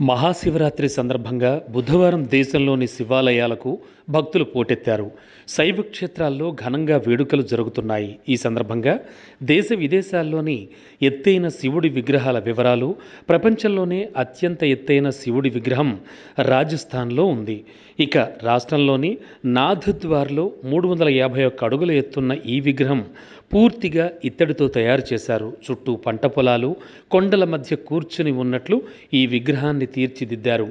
మహాశివరాత్రి సందర్భంగా బుధవారం దేశంలోని శివాలయాలకు భక్తులు పోటెత్తారు. శైవ క్షేత్రాల్లో ఘనంగా వేడుకలు జరుగుతున్నాయి. ఈ సందర్భంగా దేశ విదేశాల్లోని ఎత్తైన శివుడి విగ్రహాల వివరాలు ప్రపంచంలోనే అత్యంత ఎత్తైన శివుడి విగ్రహం రాజస్థాన్లో ఉంది. ఇక రాష్ట్రంలోని నాథద్వార్లో మూడు వందల యాభై ఒక్క అడుగుల ఎత్తున్న ఈ విగ్రహం పూర్తిగా ఇత్తడితో తయారు చేశారు. చుట్టూ పంట పొలాలు కొండల మధ్య కూర్చుని ఉన్నట్లు ఈ విగ్రహాన్ని తీర్చిదిద్దారు.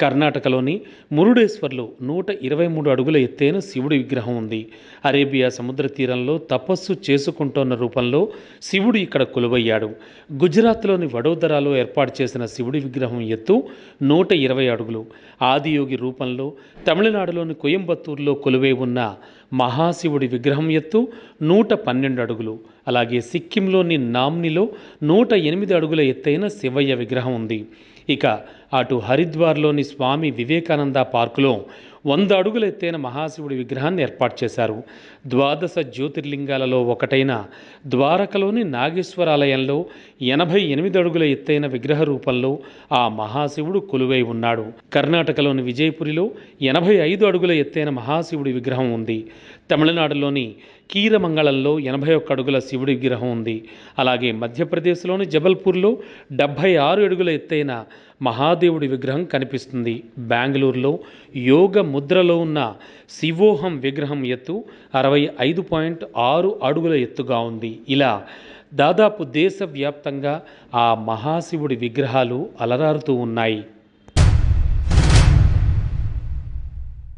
కర్ణాటకలోని మురుడేశ్వర్లో నూట ఇరవై మూడు అడుగుల ఎత్తైన శివుడి విగ్రహం ఉంది. అరేబియా సముద్ర తీరంలో తపస్సు చేసుకుంటోన్న రూపంలో శివుడు ఇక్కడ కొలువయ్యాడు. గుజరాత్లోని వడోదరాలో ఏర్పాటు చేసిన శివుడి విగ్రహం ఎత్తు నూట ఇరవై అడుగులు. ఆదియోగి రూపంలో తమిళనాడులోని కోయంబత్తూరులో కొలువై ఉన్న మహాశివుడి విగ్రహం ఎత్తు నూట పన్నెండు అడుగులు. అలాగే సిక్కింలోని నామ్నిలో నూట ఎనిమిది అడుగుల ఎత్తైన శివయ్య విగ్రహం ఉంది. ఇక అటు హరిద్వార్లోని స్వామి వివేకానంద పార్కులో వంద అడుగుల ఎత్తైన మహాశివుడి విగ్రహాన్ని ఏర్పాటు చేశారు. ద్వాదశ జ్యోతిర్లింగాలలో ఒకటైన ద్వారకలోని నాగేశ్వరాలయంలో ఎనభై ఎనిమిది అడుగుల ఎత్తైన విగ్రహ రూపంలో ఆ మహాశివుడు కొలువై ఉన్నాడు. కర్ణాటకలోని విజయపురిలో ఎనభై ఐదు అడుగుల ఎత్తైన మహాశివుడి విగ్రహం ఉంది. తమిళనాడులోని కీరమంగళంలో ఎనభై ఒక్క అడుగుల శివుడి విగ్రహం ఉంది. అలాగే మధ్యప్రదేశ్లోని జబల్పూర్లో డెబ్భై ఆరు అడుగుల ఎత్తైన మహాదేవుడి విగ్రహం కనిపిస్తుంది. బెంగళూరులో యోగ ముద్రలో ఉన్న శివోహం విగ్రహం ఎత్తు అరవై ఐదు పాయింట్ ఆరు అడుగుల ఎత్తుగా ఉంది. ఇలా దాదాపు దేశవ్యాప్తంగా ఆ మహాశివుడి విగ్రహాలు అలరారుతూ ఉన్నాయి.